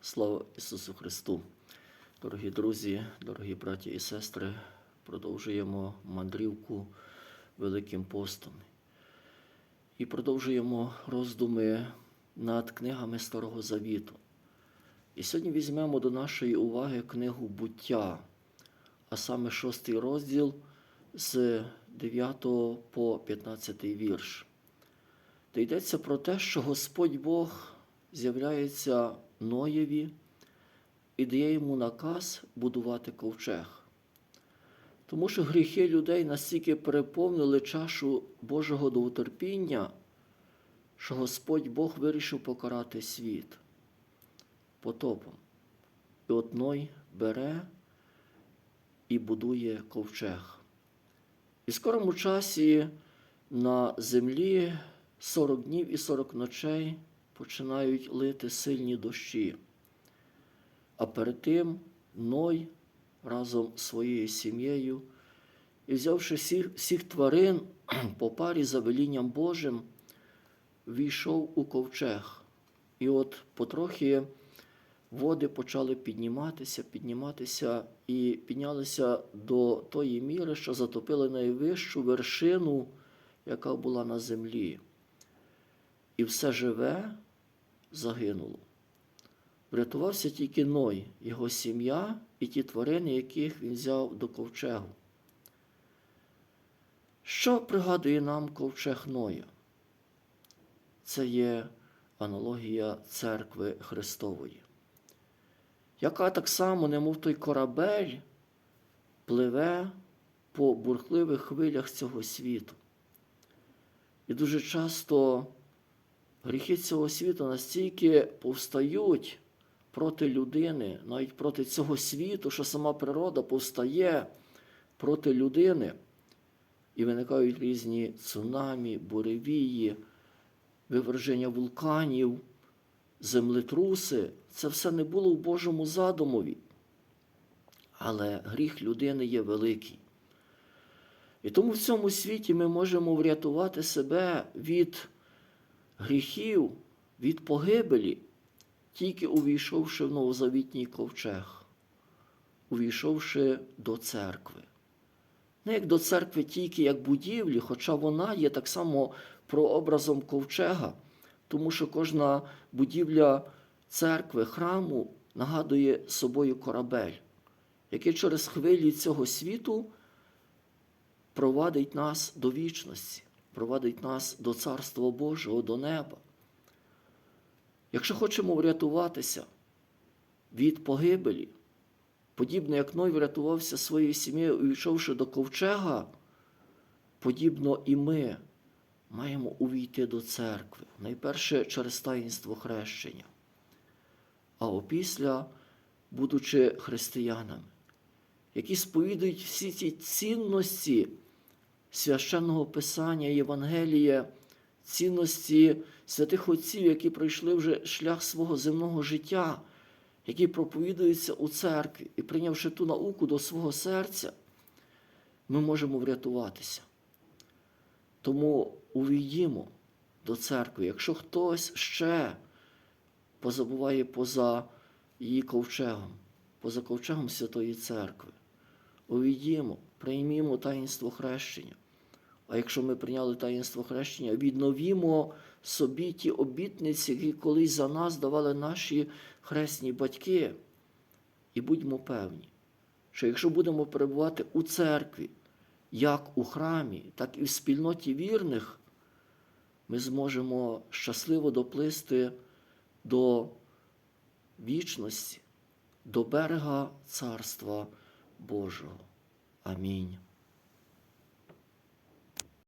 Слава Ісусу Христу! Дорогі друзі, дорогі браті і сестри, продовжуємо мандрівку Великим постом і продовжуємо роздуми над книгами Старого Завіту. І сьогодні візьмемо до нашої уваги книгу буття, а саме шостий розділ з 9 по 15 вірш. Де йдеться про те, що Господь Бог з'являється Ноєві і дає йому наказ будувати ковчег. Тому що гріхи людей настільки переповнили чашу Божого довготерпіння, що Господь Бог вирішив покарати світ потопом. І от Ной бере і будує ковчег. І в скорому часі на землі 40 днів і 40 ночей починають лити сильні дощі. А перед тим Ной разом з своєю сім'єю і взявши всіх, всіх тварин по парі за велінням Божим, війшов у ковчег. І от потрохи води почали підніматися, підніматися і піднялися до тої міри, що затопили найвищу вершину, яка була на землі. І все живе загинуло. Врятувався тільки Ной, його сім'я і ті тварини, яких він взяв до ковчегу. Що пригадує нам ковчег Ноя? Це є аналогія церкви Христової, яка так само, немов той корабель, пливе по бурхливих хвилях цього світу. І дуже часто гріхи цього світу настільки повстають проти людини, навіть проти цього світу, що сама природа повстає проти людини. І виникають різні цунамі, буревії, виверження вулканів, землетруси. Це все не було в Божому задумові. Але гріх людини є великий. І тому в цьому світі ми можемо врятувати себе від гріхів, від погибелі, тільки увійшовши в новозавітній ковчег, увійшовши до церкви. Не як до церкви тільки як будівлі, хоча вона є так само прообразом ковчега, тому що кожна будівля церкви, храму нагадує собою корабель, який через хвилі цього світу провадить нас до вічності, провадить нас до Царства Божого, до неба. Якщо хочемо врятуватися від погибелі, подібно як Ной врятувався своєю сім'єю, увійшовши до ковчега, подібно і ми маємо увійти до церкви, найперше через таїнство хрещення, а опісля, будучи християнами, які сповідують всі ці цінності священного Писання, Євангелія, цінності святих отців, які пройшли вже шлях свого земного життя, які проповідуються у церкві, і прийнявши ту науку до свого серця, ми можемо врятуватися. Тому увійдімо до церкви. Якщо хтось ще позабуває поза її ковчегом, поза ковчегом Святої Церкви, увійдімо, приймімо таїнство хрещення. А якщо ми прийняли таїнство хрещення, відновімо собі ті обітниці, які колись за нас давали наші хресні батьки. І будьмо певні, що якщо будемо перебувати у церкві, як у храмі, так і в спільноті вірних, ми зможемо щасливо доплисти до вічності, до берега Царства Божого. Амінь.